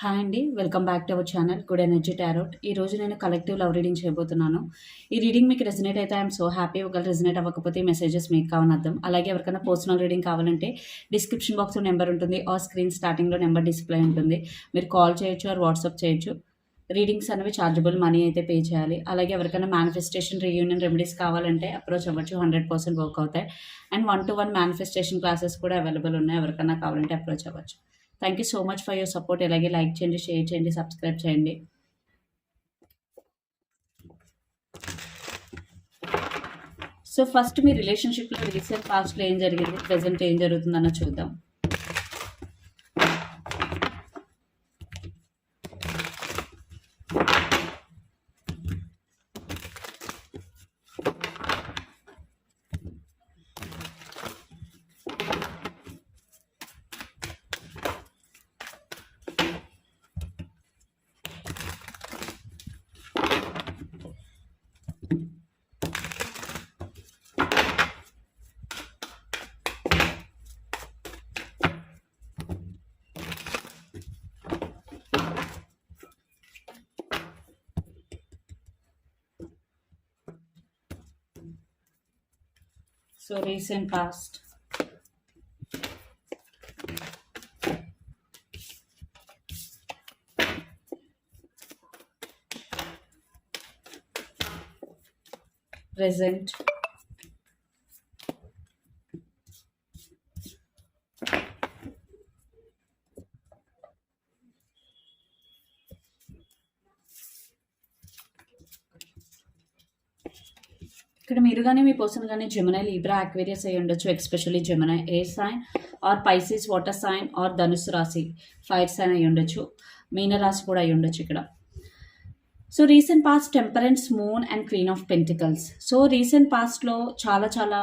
Hi అండి welcome back to our channel good energy tarot. ఈ రోజు నేను కలెక్టివ్ లవ్ రీడింగ్ చేయబోతున్నాను. ఈ రీడింగ్ మీకు రెజినేట్ అయితే ఐఎమ్ సో హ్యాపీ ఒకవేళ రెజినేట్ అవ్వకపోతే మెసేజెస్ మీకు కావని అర్థం. అలాగే ఎవరికైనా పర్సనల్ రీడింగ్ కావాలంటే డిస్క్రిప్షన్ బాక్స్లో నెంబర్ ఉంటుంది ఆ స్క్రీన్ స్టార్టింగ్లో నెంబర్ డిస్ప్లే ఉంటుంది. మీరు కాల్ చేయొచ్చు ఆర్ వాట్సాప్ చేయొచ్చు. రీడింగ్స్ అనేవి చార్జబుల్ మనీ అయితే పే చేయాలి. అలాగే ఎవరికైనా మేనిఫెస్టేషన్ రీయూనియన్ రెమెడీస్ కావాలంటే అప్రోచ్ అవ్వచ్చు హండ్రెడ్ పర్సెంట్ వర్క్ అవుతాయి. And one to one manifestation classes కూడా అవైలబుల్ ఉన్నాయి ఎవరికైనా కావాలంటే అప్రోచ్ అవ్వచ్చు. Thank you so much for your support ఇలాగే లైక్ చేయండి షేర్ చేయండి సబ్స్క్రైబ్ చేయండి. సో ఫస్ట్ మీ రిలేషన్షిప్లో రీసెంట్ పాస్ట్లో ఏం జరిగింది? ప్రజెంట్ ఏం జరుగుతుందన్న చూద్దాం. సో రీసెంట్ పాస్ట్ present ఇక్కడ మీరు కానీ మీ పర్సన్ కానీ జెమినై లీబ్రా అక్వేరియస్ అయి ఉండొచ్చు especially Gemini air sign or Pisces water sign or ధనుసు రాశి ఫైర్ సైన్ అయి ఉండొచ్చు మీనరాశి కూడా అయి ఉండొచ్చు ఇక్కడ. So recent past temperance moon and queen of pentacles so recent పాస్ట్లో చాలా చాలా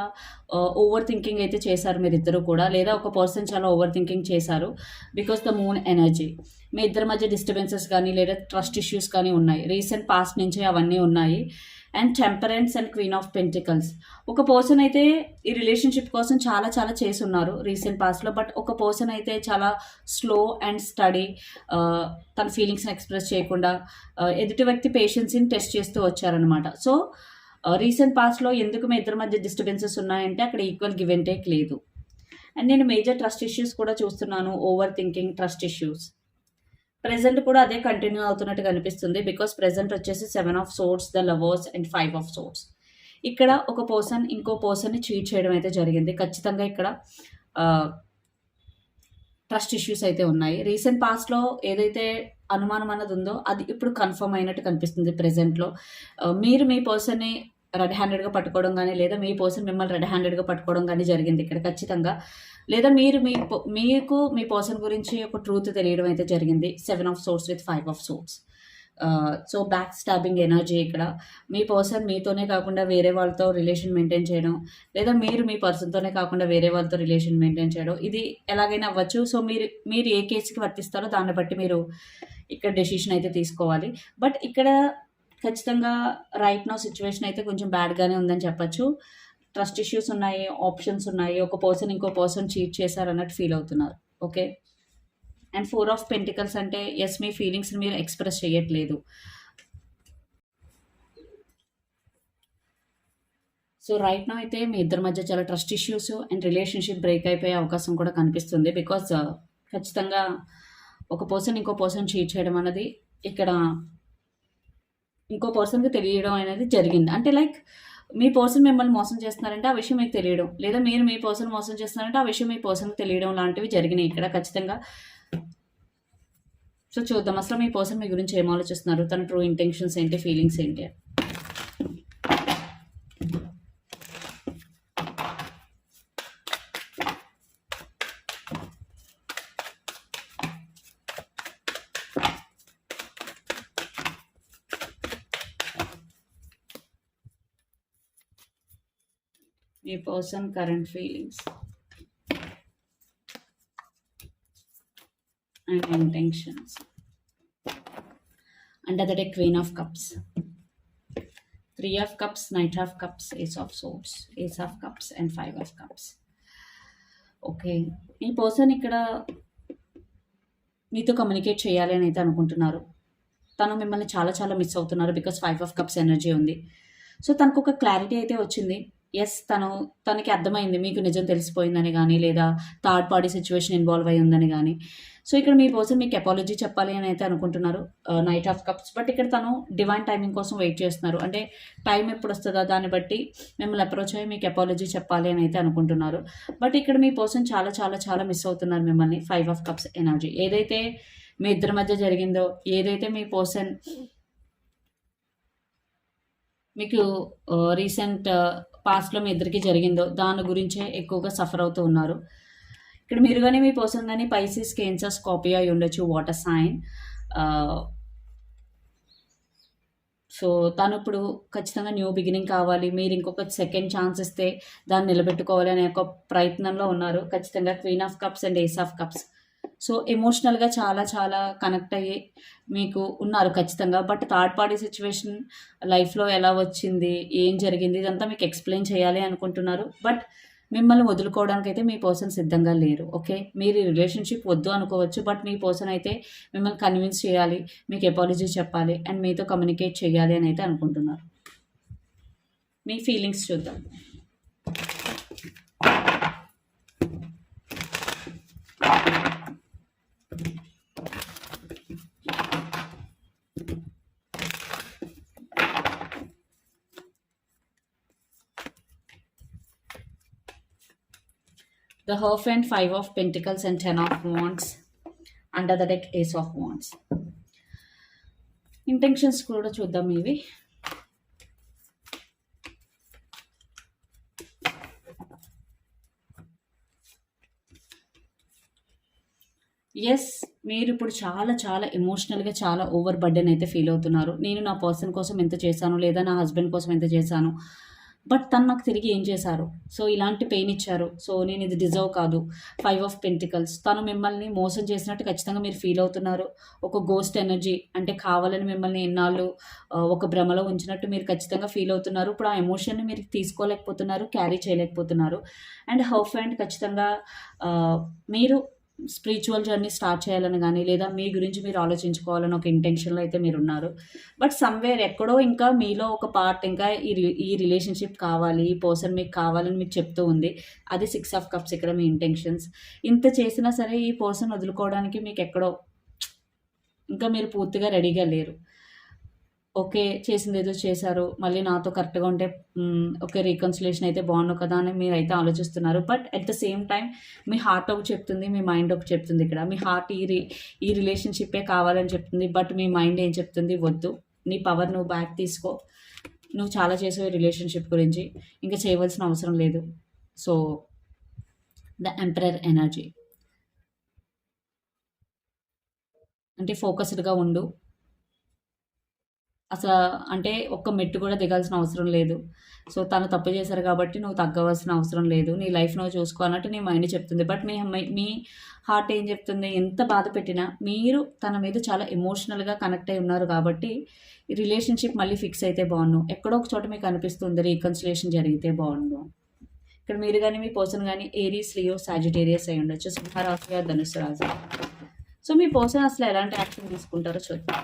uh, ఓవర్ థింకింగ్ అయితే చేశారు మీరిద్దరూ కూడా లేదా ఒక పర్సన్ చాలా ఓవర్ థింకింగ్ చేశారు బికాస్ ద మూన్ ఎనర్జీ మీ ఇద్దరి మధ్య డిస్టర్బెన్సెస్ కానీ లేదా ట్రస్ట్ ఇష్యూస్ కానీ ఉన్నాయి. రీసెంట్ పాస్ట్ నుంచి అవన్నీ ఉన్నాయి. And temperance and queen of pentacles. ఒక పర్సన్ అయితే ఈ రిలేషన్షిప్ కోసం చాలా చాలా చేసి ఉన్నారు రీసెంట్ పాస్ట్లో బట్ ఒక పర్సన్ అయితే చాలా స్లో అండ్ స్టడీ తన ఫీలింగ్స్ని ఎక్స్ప్రెస్ చేయకుండా ఎదుటి వ్యక్తి పేషెన్స్ని టెస్ట్ చేస్తూ వచ్చారనమాట సో రీసెంట్ పాస్ట్లో ఎందుకు మీ ఇద్దరి మధ్య డిస్టర్బెన్సెస్ ఉన్నాయంటే అక్కడ ఈక్వల్ గివ్ అండ్ టేక్ లేదు. అండ్ నేను మేజర్ ట్రస్ట్ ఇష్యూస్ కూడా చూస్తున్నాను over thinking trust issues present కూడా అదే కంటిన్యూ అవుతున్నట్టు కనిపిస్తుంది బికాస్ ప్రెసెంట్ వచ్చేసి seven of swords the lovers and five of swords ఇక్కడ ఒక పర్సన్ ఇంకో పర్సన్ని చీట్ చేయడం అయితే జరిగింది. ఖచ్చితంగా ఇక్కడ ట్రస్ట్ ఇష్యూస్ అయితే ఉన్నాయి. రీసెంట్ పాస్ట్లో ఏదైతే అనుమానం అన్నది ఉందో అది ఇప్పుడు కన్ఫర్మ్ అయినట్టు కనిపిస్తుంది ప్రెసెంట్లో మీరు మీ పర్సన్ని రెడ్ హ్యాండెడ్గా పట్టుకోవడం కానీ లేదా మీ పర్సన్ మిమ్మల్ని రెడ్ హ్యాండెడ్గా పట్టుకోవడం కానీ జరిగింది ఇక్కడ ఖచ్చితంగా. లేదా మీరు మీ మీకు మీ పర్సన్ గురించి ఒక ట్రూత్ తెలియడం అయితే జరిగింది. Seven of swords with five of swords. So back stabbing energy ఇక్కడ. మీ పర్సన్ మీతోనే కాకుండా వేరే వాళ్ళతో రిలేషన్ మెయింటైన్ చేయడం లేదా మీరు మీ పర్సన్తోనే కాకుండా వేరే వాళ్ళతో రిలేషన్ మెయింటైన్ చేయడం ఇది ఎలాగైనా అవ్వచ్చు. సో మీరు మీరు ఏ కేసుకి వర్తిస్తారో దాన్ని బట్టి మీరు ఇక్కడ డెసిషన్ అయితే తీసుకోవాలి. బట్ ఇక్కడ ఖచ్చితంగా రైట్ నో సిచ్యువేషన్ అయితే కొంచెం బ్యాడ్గానే ఉందని చెప్పచ్చు. ట్రస్ట్ ఇష్యూస్ ఉన్నాయి ఆప్షన్స్ ఉన్నాయి. ఒక పర్సన్ ఇంకో పర్సన్ చీట్ చేశారు అన్నట్టు ఫీల్ అవుతున్నారు. Okay and four of pentacles అంటే ఎస్ మీ ఫీలింగ్స్ని మీరు ఎక్స్ప్రెస్ చేయట్లేదు. సో రైట్ నో అయితే మీ ఇద్దరి మధ్య చాలా trust issues and relationship break అయిపోయే అవకాశం కూడా కనిపిస్తుంది. బికాస్ uh, ఖచ్చితంగా ఒక పర్సన్ ఇంకో పర్సన్ చీట్ చేయడం అనేది ఇక్కడ ఇంకో పర్సన్కి తెలియడం అనేది జరిగింది. అంటే లైక్ మీ పర్సన్ మిమ్మల్ని మోసం చేస్తున్నారంటే ఆ విషయం మీకు తెలియడం. లేదా మీరు మీ పర్సన్ మోసం చేస్తున్నారంటే ఆ విషయం మీ పర్సన్కి తెలియడం లాంటివి జరిగినాయి ఇక్కడ ఖచ్చితంగా. సో చూద్దాం. అసలు మీ పర్సన్ మీ గురించి ఏం ఆలోచిస్తున్నారు? తన ట్రూ ఇంటెన్షన్స్ ఏంటి? ఫీలింగ్స్ ఏంటి? ఏ person current feelings and intentions under the A queen of cups three of cups knight of cups ace of swords ace of cups and five of cups okay ఈ person ఇక్కడ మీతో communicate చేయాలి అని అయితే అనుకుంటున్నారు. తను మిమ్మల్ని చాలా చాలా మిస్ అవుతున్నారు because five of cups energy ఉంది. సో తనకు ఒక క్లారిటీ అయితే వచ్చింది. ఎస్ తను తనకి అర్థమైంది మీకు నిజం తెలిసిపోయిందని కానీ లేదా థర్డ్ పార్టీ సిచ్యువేషన్ ఇన్వాల్వ్ అయి ఉందని కానీ సో ఇక్కడ మీ పర్సన్ మీకు అపాలజీ చెప్పాలి అని అయితే అనుకుంటున్నారు నైట్ ఆఫ్ కప్స్ బట్ ఇక్కడ తను డివైన్ టైమింగ్ కోసం వెయిట్ చేస్తున్నారు. అంటే టైం ఎప్పుడు వస్తుందో దాన్ని బట్టి మిమ్మల్ని అప్రోచ్ అయ్యి మీకు అపాలజీ చెప్పాలి అని అయితే అనుకుంటున్నారు. బట్ ఇక్కడ మీ పర్సన్ చాలా చాలా చాలా మిస్ అవుతున్నారు మిమ్మల్ని ఫైవ్ ఆఫ్ కప్స్ ఎనర్జీ ఏదైతే మీ ఇద్దరి మధ్య జరిగిందో ఏదైతే మీ పర్సన్ మీకు రీసెంట్ పాస్ట్లో మీ ఇద్దరికి జరిగిందో దాని గురించే ఎక్కువగా సఫర్ అవుతూ ఉన్నారు. ఇక్కడ మీరు కానీ మీ పర్సన్ కానీ పైసిస్ కేన్సర్ స్కాపియో అయి ఉండొచ్చు వాటర్ సైన్. సో తను ఇప్పుడు ఖచ్చితంగా న్యూ బిగినింగ్ కావాలి. మీరు ఇంకొక సెకండ్ ఛాన్స్ ఇస్తే దాన్ని నిలబెట్టుకోవాలి అనే ఒక ప్రయత్నంలో ఉన్నారు. ఖచ్చితంగా queen of cups and ace of cups. So ఎమోషనల్గా చాలా చాలా కనెక్ట్ అయ్యి మీకు ఉన్నారు ఖచ్చితంగా. బట్ థర్డ్ పార్టీ సిచ్యువేషన్ లైఫ్లో ఎలా వచ్చింది ఏం జరిగింది ఇదంతా మీకు ఎక్స్ప్లెయిన్ చేయాలి అనుకుంటున్నారు. బట్ మిమ్మల్ని వదులుకోవడానికి అయితే మీ పర్సన్ సిద్ధంగా లేరు ఓకే మీరు ఈ రిలేషన్షిప్ వద్దు అనుకోవచ్చు బట్ మీ పర్సన్ అయితే మిమ్మల్ని కన్విన్స్ చేయాలి మీకు ఎపాలజీ చెప్పాలి అండ్ మీతో కమ్యూనికేట్ చేయాలి అని అయితే అనుకుంటున్నారు. మీ ఫీలింగ్స్ చూద్దాం. The Hierophant, Five of Pentacles, and Ten of Wands. Under the deck, Ace of Wands. Intentions కూడా చూద్దాం ఇవి ఎస్ మీరు ఇప్పుడు చాలా చాలా ఎమోషనల్గా చాలా ఓవర్ బర్డెన్ అయితే ఫీల్ అవుతున్నారు నేను నా పర్సన్ కోసం ఎంత చేశాను లేదా నా హస్బెండ్ కోసం ఎంత చేశాను బట్ తను నాకు తిరిగి ఏం చేశారు? సో ఇలాంటి పెయిన్ ఇచ్చారు. సో నేను ఇది డిజర్వ్ కాదు. ఫైవ్ ఆఫ్ పెంటికల్స్ తను మిమ్మల్ని మోసం చేసినట్టు ఖచ్చితంగా మీరు ఫీల్ అవుతున్నారు. ఒక గోస్ట్ ఎనర్జీ అంటే కావాలని మిమ్మల్ని ఎన్నాళ్ళు ఒక భ్రమలో ఉంచినట్టు మీరు ఖచ్చితంగా ఫీల్ అవుతున్నారు. ఇప్పుడు ఆ ఎమోషన్ని మీరు తీసుకోలేకపోతున్నారు క్యారీ చేయలేకపోతున్నారు. అండ్ హౌ అండ్ ఖచ్చితంగా మీరు స్పిరిచువల్ జర్నీ స్టార్ట్ చేయాలని కానీ లేదా మీ గురించి మీరు ఆలోచించుకోవాలని ఒక ఇంటెన్షన్లో అయితే మీరు ఉన్నారు. బట్ సమ్వేర్ ఎక్కడో ఇంకా మీలో ఒక పార్ట్ ఇంకా ఈ రి- ఈ రిలేషన్షిప్ కావాలి ఈ పర్సన్ మీకు కావాలని మీకు చెప్తూ ఉంది. అది సిక్స్ ఆఫ్ కప్స్ ఇక్కడ మీ ఇంటెన్షన్స్ ఇంత చేసినా సరే ఈ పర్సన్ వదులుకోవడానికి మీకు ఎక్కడో ఇంకా మీరు పూర్తిగా రెడీగా లేరు. ఓకే చేసింది ఏదో చేశారు మళ్ళీ నాతో కరెక్ట్గా ఉంటే ఓకే రీకన్సిలేషన్ అయితే బాగుండు కదా అని మీరు అయితే ఆలోచిస్తున్నారు. But at the same time me heart ఒక చెప్తుంది మీ మైండ్ ఒక చెప్తుంది ఇక్కడ. మీ హార్ట్ ఈ రి ఈ రిలేషన్షిప్పే కావాలని చెప్తుంది బట్ మీ మైండ్ ఏం చెప్తుంది వద్దు. నీ పవర్ నువ్వు బ్యాక్ తీసుకో. నువ్వు చాలా చేసావు రిలేషన్షిప్ గురించి ఇంకా చేయవలసిన అవసరం లేదు. So the emperor energy. అంటే ఫోకస్డ్గా ఉండు. అసలు అంటే ఒక్క మెట్టు కూడా దిగాల్సిన అవసరం లేదు. సో తను తప్పు చేశారు కాబట్టి నువ్వు తగ్గవలసిన అవసరం లేదు. నీ లైఫ్ నువ్వు చూసుకోవాలంటే నీ మైండ్ చెప్తుంది. బట్ మీ మీ హార్ట్ ఏం చెప్తుంది? ఎంత బాధ పెట్టినా మీరు తన మీద చాలా ఎమోషనల్గా కనెక్ట్ అయి ఉన్నారు కాబట్టి ఈ రిలేషన్షిప్ మళ్ళీ ఫిక్స్ అయితే బాగుండు. ఎక్కడో ఒక చోట మీకు అనిపిస్తుంది రీకన్సిలేషన్ జరిగితే బాగుండు. ఇక్కడ మీరు కానీ మీ పర్సన్ కానీ ఏరీస్ లియో సాజిటేరియస్ అయి ఉండొచ్చు. సింహరాశి గారు ధనుసు రాశి సో మీ పర్సన్ అసలు ఎలాంటి యాక్షన్ తీసుకుంటారో చూద్దాం.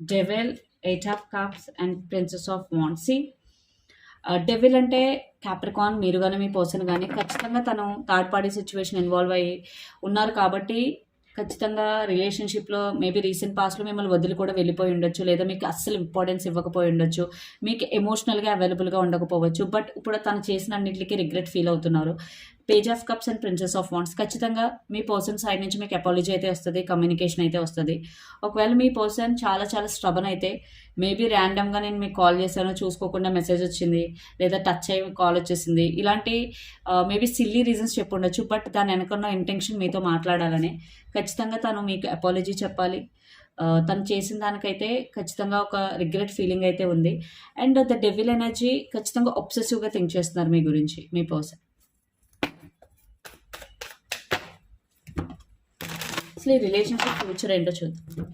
Devil eight of cups and princess of wands devil అంటే క్యాప్రికాన్ మీరు కానీ మీ పర్సన్ కానీ ఖచ్చితంగా తను థర్డ్ పార్టీ సిచ్యువేషన్ ఇన్వాల్వ్ అయ్యి ఉన్నారు కాబట్టి ఖచ్చితంగా రిలేషన్షిప్లో మేబీ రీసెంట్ పాస్ట్లో మిమ్మల్ని వదిలి కూడా వెళ్ళిపోయి ఉండొచ్చు లేదా మీకు అస్సలు ఇంపార్టెన్స్ ఇవ్వకపోయి ఉండొచ్చు మీకు ఎమోషనల్గా అవైలబుల్గా ఉండకపోవచ్చు బట్ ఇప్పుడు తను చేసిన అన్నింటికి రిగ్రెట్ ఫీల్ అవుతున్నారు. Page of cups and princess of wands ఖచ్చితంగా మీ పర్సన్ సైడ్ నుంచి మీకు అపాలజీ అయితే వస్తుంది కమ్యూనికేషన్ అయితే వస్తుంది. ఒకవేళ మీ పర్సన్ చాలా చాలా స్ట్రబన్ అయితే మేబీ ర్యాండమ్గా నేను మీకు కాల్ చేశాను చూసుకోకుండా మెసేజ్ వచ్చింది లేదా టచ్ అయ్యి కాల్ వచ్చేసింది ఇలాంటి మేబీ సిల్లీ రీజన్స్ చెప్పుండొచ్చు బట్ దాని వెనకున్న ఇంటెన్షన్ మీతో మాట్లాడాలని. ఖచ్చితంగా తను మీకు అపాలజీ చెప్పాలి. తను చేసిన దానికైతే ఖచ్చితంగా ఒక రిగ్రెట్ ఫీలింగ్ అయితే ఉంది. అండ్ ద డెవిల్ ఎనర్జీ ఖచ్చితంగా ఒబ్సెసివ్గా థింక్ చేస్తున్నారు మీ గురించి మీ person అసలు ఈ రిలేషన్షిప్ ఫ్యూచర్ ఏంటో చూద్దాం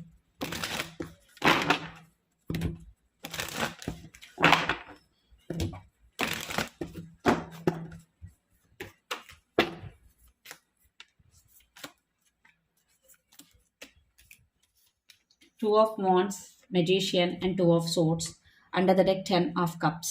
two of wands magician and two of swords under the deck 10 of cups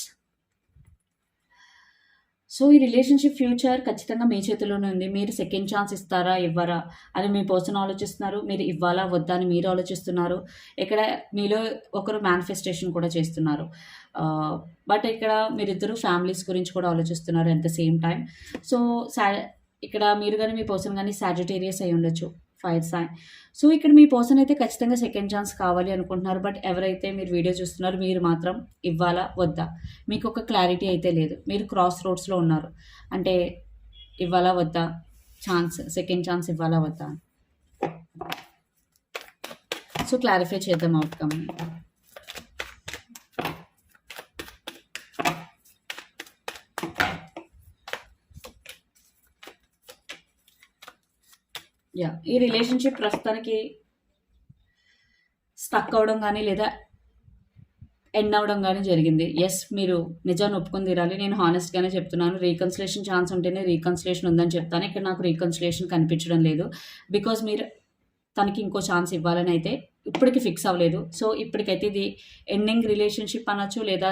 so ఈ రిలేషన్షిప్ ఫ్యూచర్ ఖచ్చితంగా మీ చేతిలోనే ఉంది. మీరు సెకండ్ ఛాన్స్ ఇస్తారా? ఇవ్వరా? అని మీ పర్సన్ ఆలోచిస్తున్నారు. మీరు ఇవ్వాలా? వద్దా? అని మీరు ఆలోచిస్తున్నారు. ఇక్కడ మీలో ఒకరు మేనిఫెస్టేషన్ కూడా చేస్తున్నారు. బట్ ఇక్కడ మీరిద్దరు ఫ్యామిలీస్ గురించి కూడా ఆలోచిస్తున్నారు at the same time so సా ఇక్కడ మీరు కానీ మీ పర్సన్ కానీ సాజిటేరియస్ అయి ఉండొచ్చు ఫైర్ సైన్ సో ఇక్కడ మీ పర్సన్ అయితే ఖచ్చితంగా సెకండ్ ఛాన్స్ కావాలి అనుకుంటున్నారు. బట్ ఎవరైతే మీరు వీడియో చూస్తున్నారో మీరు మాత్రం ఇవ్వాలా? వద్దా? మీకు ఒక క్లారిటీ అయితే లేదు. మీరు క్రాస్ రోడ్స్లో ఉన్నారు. అంటే ఇవ్వాలా? వద్దా? ఛాన్స్ సెకండ్ ఛాన్స్ ఇవ్వాలా? వద్దా? సో క్లారిఫై చేద్దాం అవుట్కమ్ యా ఈ రిలేషన్షిప్ ప్రస్తుతానికి స్టక్ అవ్వడం కానీ లేదా ఎండ్ అవ్వడం కానీ జరిగింది. ఎస్ మీరు నిజాన్ని ఒప్పుకొని తీరాలి. నేను హానెస్ట్గానే చెప్తున్నాను. రీకన్సిలేషన్ ఛాన్స్ ఉంటేనే రీకన్సిలేషన్ ఉందని చెప్తాను. ఇక్కడ నాకు రీకన్సిలేషన్ కనిపించడం లేదు. బికాజ్ మీరు తనకి ఇంకో ఛాన్స్ ఇవ్వాలని అయితే ఇప్పటికి ఫిక్స్ అవ్వలేదు. సో ఇప్పటికైతే ఇది ఎండింగ్ రిలేషన్షిప్ అనొచ్చు లేదా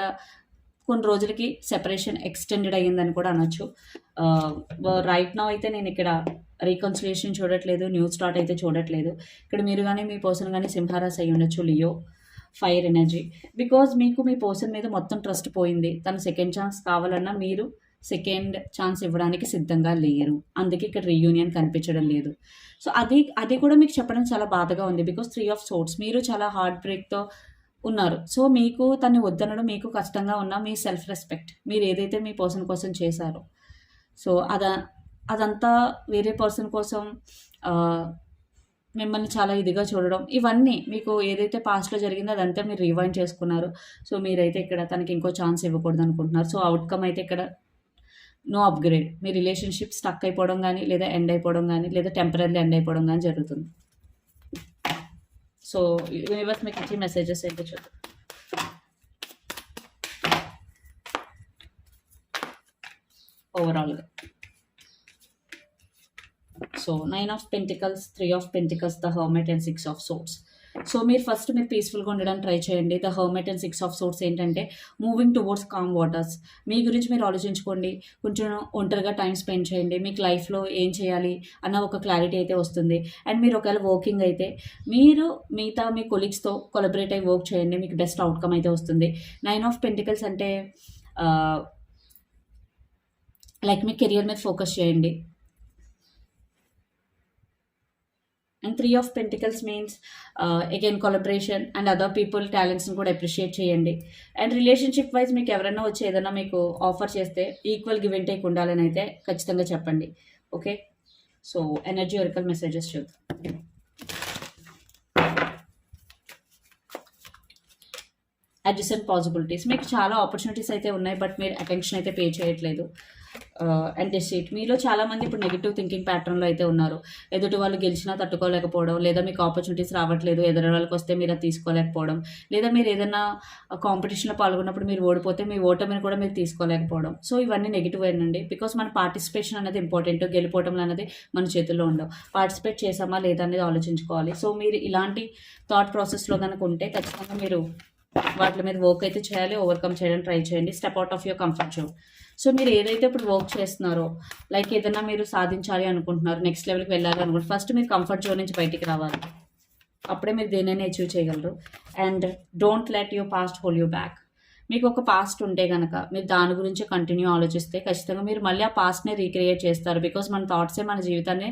కొన్ని రోజులకి సెపరేషన్ ఎక్స్టెండెడ్ అయ్యిందని కూడా అనొచ్చు. Uh, రైట్ నా అయితే నేను ఇక్కడ రీకన్సిలియేషన్ చూడట్లేదు న్యూ స్టార్ట్ అయితే చూడట్లేదు. ఇక్కడ మీరు కానీ మీ పర్సన్ కానీ సింహారాస్ అయి ఉండొచ్చు లియో. Fire energy. బికాజ్ మీకు మీ పర్సన్ మీద మొత్తం ట్రస్ట్ పోయింది. తన సెకండ్ ఛాన్స్ కావాలన్నా మీరు సెకండ్ ఛాన్స్ ఇవ్వడానికి సిద్ధంగా లేరు. అందుకే ఇక్కడ రీయూనియన్ కనిపించడం లేదు. సో అది అది కూడా మీకు చెప్పడం చాలా బాధగా ఉంది. బికాస్ త్రీ ఆఫ్ సోర్ట్స్ మీరు చాలా హార్ట్ బ్రేక్తో ఉన్నారు. సో మీకు తను వద్దనడం మీకు కష్టంగా ఉన్న మీ సెల్ఫ్ రెస్పెక్ట్. మీరు ఏదైతే మీ పర్సన్ కోసం చేశారో. సో అదా అదంతా వేరే పర్సన్ కోసం మిమ్మల్ని చాలా ఇదిగా చూడడం ఇవన్నీ మీకు ఏదైతే పాస్ట్లో జరిగిందో అదంతా మీరు రివైండ్ చేసుకున్నారు. సో మీరైతే ఇక్కడ తనకి ఇంకో ఛాన్స్ ఇవ్వకూడదు అనుకుంటున్నారు. సో అవుట్కమ్ అయితే ఇక్కడ నో అప్గ్రేడ్ మీ రిలేషన్షిప్ స్టక్ అయిపోవడం కానీ లేదా ఎండ్ అయిపోవడం కానీ లేదా టెంపరీ ఎండ్ అయిపోవడం కానీ జరుగుతుంది. సో యూనివర్స్ మీకు ఇచ్చే మెసేజెస్ ఏంటో చూద్దాం. ఓవరాల్గా so nine of pentacles three of pentacles the hermit and six of swords so మీరు ఫస్ట్ మీరు పీస్ఫుల్గా ఉండడానికి ట్రై చేయండి. The hermit and six of swords ఏంటంటే మూవింగ్ టువర్డ్స్ కామ్ వాటర్స్ మీ గురించి మీరు ఆలోచించుకోండి. కొంచెం ఒంటరిగా టైం స్పెండ్ చేయండి. మీకు లైఫ్లో ఏం చేయాలి అన్న ఒక క్లారిటీ అయితే వస్తుంది. అండ్ మీరు ఒకవేళ వర్కింగ్ అయితే మీరు మిగతా మీ కొలీగ్స్తో కొలబరేట్ అయ్యి వర్క్ చేయండి. మీకు బెస్ట్ అవుట్కమ్ అయితే వస్తుంది. నైన్ ఆఫ్ పెంటికల్స్ అంటే uh, లైక్ మీ కెరియర్ మీద ఫోకస్ చేయండి. And three of pentacles means again collaboration and other people టాలెంట్స్ని కూడా అప్రిషియేట్ చేయండి. అండ్ రిలేషన్షిప్ వైజ్ మీకు ఎవరైనా వచ్చి ఏదైనా మీకు ఆఫర్ చేస్తే ఈక్వల్ గివ్ అండ్ టేక్ ఉండాలని అయితే ఖచ్చితంగా చెప్పండి. Okay so energy oracle messages చూద్దాం. అడ్జసెంట్ పాసిబిలిటీస్ మీకు చాలా ఆపర్చునిటీస్ అయితే ఉన్నాయి బట్ మీరు అటెన్షన్ అయితే పే చేయట్లేదు. అండ్ మీలో చాలామంది ఇప్పుడు నెగిటివ్ థింకింగ్ ప్యాటర్న్లో అయితే ఉన్నారు. ఎదుటి వాళ్ళు గెలిచినా తట్టుకోలేకపోవడం లేదా మీకు ఆపర్చునిటీస్ రావట్లేదు ఎదురు వాళ్ళకి వస్తే మీరు అది తీసుకోలేకపోవడం లేదా మీరు ఏదైనా కాంపిటీషన్లో పాల్గొన్నప్పుడు మీరు ఓడిపోతే మీ ఓటమిని కూడా మీరు తీసుకోలేకపోవడం. సో ఇవన్నీ నెగిటివ్ అయినండి బికాస్ మన పార్టిసిపేషన్ అనేది ఇంపార్టెంట్ గెలిపోవడం అనేది మన చేతుల్లో ఉండవు. పార్టిసిపేట్ చేసామా లేదా అనేది ఆలోచించుకోవాలి. సో మీరు ఇలాంటి థాట్ ప్రాసెస్లో కనుక ఉంటే ఖచ్చితంగా మీరు వాటి మీద వర్క్ అయితే చేయాలి ఓవర్కమ్ చేయడానికి ట్రై చేయండి. Step out of your comfort zone so మీరు ఏదైతే ఇప్పుడు వర్క్ చేస్తున్నారో లైక్ ఏదైనా మీరు సాధించాలి అనుకుంటున్నారు నెక్స్ట్ లెవెల్కి వెళ్ళాలి అనుకుంటున్నారు ఫస్ట్ మీరు కంఫర్ట్ జోన్ నుంచి బయటికి రావాలి. అప్పుడే మీరు దేనైనా అచీవ్ చేయగలరు. And don't let your past hold you back మీకు ఒక పాస్ట్ ఉంటే కనుక మీరు దాని గురించి కంటిన్యూ ఆలోచిస్తే ఖచ్చితంగా మీరు మళ్ళీ ఆ పాస్ట్నే రీక్రియేట్ చేస్తారు బికాస్ మన థాట్సే మన జీవితాన్ని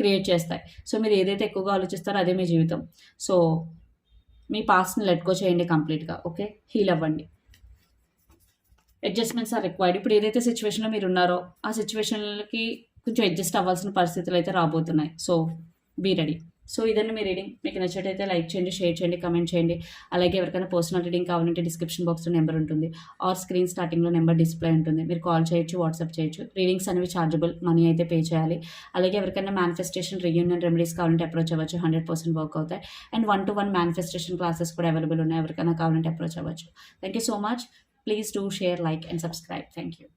క్రియేట్ చేస్తాయి. సో మీరు ఏదైతే ఎక్కువగా ఆలోచిస్తారో అదే మీ జీవితం. సో మీ పాస్ట్ని లెట్కో చేయండి కంప్లీట్గా ఓకే హీల్ అవ్వండి. అడ్జస్ట్మెంట్స్ ఆర్ రిక్వైర్డ్ ఇప్పుడు ఏదైతే సిచ్యువేషన్లో మీరు ఉన్నారో ఆ సిచ్యువేషన్లకి కొంచెం అడ్జస్ట్ అవ్వాల్సిన పరిస్థితులు అయితే రాబోతున్నాయి. సో బీ రెడీ సో ఇదండి మీ రీడింగ్ మీకు నచ్చినట్టయితే లైక్ చేయండి షేర్ చేయండి కమెంట్ చేయండి. అలాగే ఎవరికైనా పర్సనల్ రీడింగ్ కావాలంటే డిస్క్రిప్షన్ బాక్స్లో నెంబర్ ఉంటుంది. ఆర్ స్క్రీన్ స్టార్టింగ్లో నెంబర్ డిస్ప్లే ఉంటుంది. మీరు కాల్ చేయొచ్చు వాట్సాప్ చేయొచ్చు. రీడింగ్స్ అనేవి ఛార్జబుల్ మనీ అయితే పే చేయాలి. అలాగే ఎవరికైనా మేనిఫెస్టేషన్ రీయూనియన్ రెమెడీస్ కావాలంటే అప్రోచ్ అవ్వచ్చు. హండ్రెడ్ పర్సెంట్ వర్క్ అవుతాయి. And one to one manifestation classes కూడా అవైలబుల్ ఉన్నాయి. ఎవరికైనా కావాలంటే అప్రోచ్ అవ్వచ్చు. Thank you so much Please do share, like, and subscribe. Thank you.